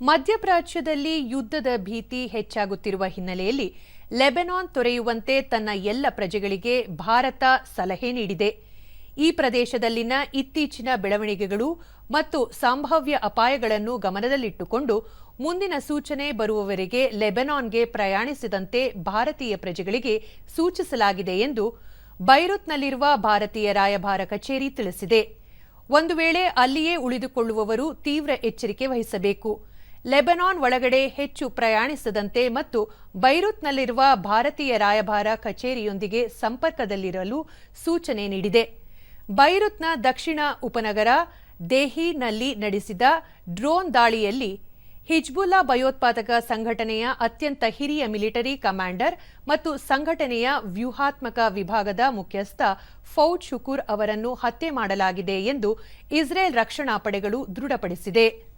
ಮಧ್ಯಪ್ರಾಚ್ಯದಲ್ಲಿ ಯುದ್ಧದ ಭೀತಿ ಹೆಚ್ಚಾಗುತ್ತಿರುವ ಹಿನ್ನೆಲೆಯಲ್ಲಿ ಲೆಬೆನಾನ್ ತೊರೆಯುವಂತೆ ತನ್ನ ಎಲ್ಲ ಪ್ರಜೆಗಳಿಗೆ ಭಾರತ ಸಲಹೆ ನೀಡಿದೆ. ಈ ಪ್ರದೇಶದಲ್ಲಿನ ಇತ್ತೀಚಿನ ಬೆಳವಣಿಗೆಗಳು ಮತ್ತು ಸಂಭಾವ್ಯ ಅಪಾಯಗಳನ್ನು ಗಮನದಲ್ಲಿಟ್ಟುಕೊಂಡು ಮುಂದಿನ ಸೂಚನೆ ಬರುವವರೆಗೆ ಲೆಬೆನಾನ್ಗೆ ಪ್ರಯಾಣಿಸಿದಂತೆ ಭಾರತೀಯ ಪ್ರಜೆಗಳಿಗೆ ಸೂಚಿಸಲಾಗಿದೆ ಎಂದು ಬೈರುತ್ನಲ್ಲಿರುವ ಭಾರತೀಯ ರಾಯಭಾರ ಕಚೇರಿ ತಿಳಿಸಿದೆ. ಒಂದು ವೇಳೆ ಅಲ್ಲಿಯೇ ಉಳಿದುಕೊಳ್ಳುವವರು ತೀವ್ರ ಎಚ್ಚರಿಕೆ ವಹಿಸಬೇಕು. ಲೆಬನಾನ್ ಒಳಗಡೆ ಹೆಚ್ಚು ಪ್ರಯಾಣಿಸದಂತೆ ಮತ್ತು ಬೈರುತ್ನಲ್ಲಿರುವ ಭಾರತೀಯ ರಾಯಭಾರ ಕಚೇರಿಯೊಂದಿಗೆ ಸಂಪರ್ಕದಲ್ಲಿರಲು ಸೂಚನೆ ನೀಡಿದೆ. ಬೈರುತ್ನ ದಕ್ಷಿಣ ಉಪನಗರ, ದೇಹಿನಲ್ಲಿ ನಡೆಸಿದ ಡ್ರೋನ್ ದಾಳಿಯಲ್ಲಿ ಹಿಜ್ಬುಲ್ಲಾ ಭಯೋತ್ಪಾದಕ ಸಂಘಟನೆಯ ಅತ್ಯಂತ ಹಿರಿಯ ಮಿಲಿಟರಿ ಕಮಾಂಡರ್ ಮತ್ತು ಸಂಘಟನೆಯ ವ್ಯೂಹಾತ್ಮಕ ವಿಭಾಗದ ಮುಖ್ಯಸ್ಥ ಫೌದ್ ಶುಕೂರ್ ಅವರನ್ನು ಹತ್ಯೆ ಮಾಡಲಾಗಿದೆ ಎಂದು ಇಸ್ರೇಲ್ ರಕ್ಷಣಾ ಪಡೆಗಳು ದೃಢಪಡಿಸಿದೆ.